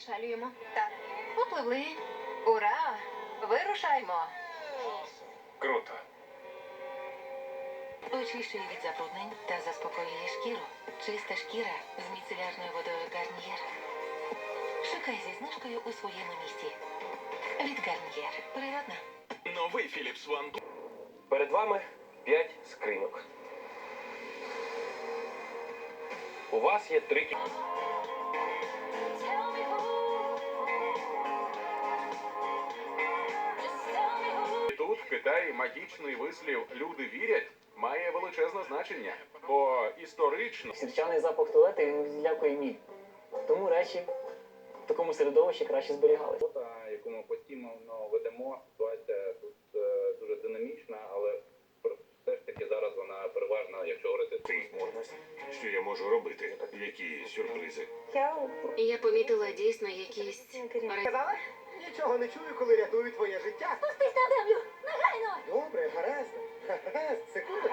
відчалюємо. Так. Попливли. Ура! Вирушаймо. Круто. Очищує від забруднень та заспокоює шкіру. Чиста шкіра з міцелярною водою Гарнієр. Шукай зі знижкою у своєму місті. Від Гарнієр. Природна. Новий Philips One. Перед вами 5 скриньок. У вас є три кі- в Китаї магічний вислів люди вірять має величезне значення, бо історично Сірчаний запах туалету він відлякує міль. Тому речі в такому середовищі краще зберігалися. робота, яку ми постійно ну, ведемо. Ситуація тут е, дуже динамічна, але про- все ж таки зараз вона переважна, якщо говорити Ти Що я можу робити? Які сюрпризи? Я помітила дійсно якісь Казала? Нічого не чую, коли рятую твоє життя. se corta.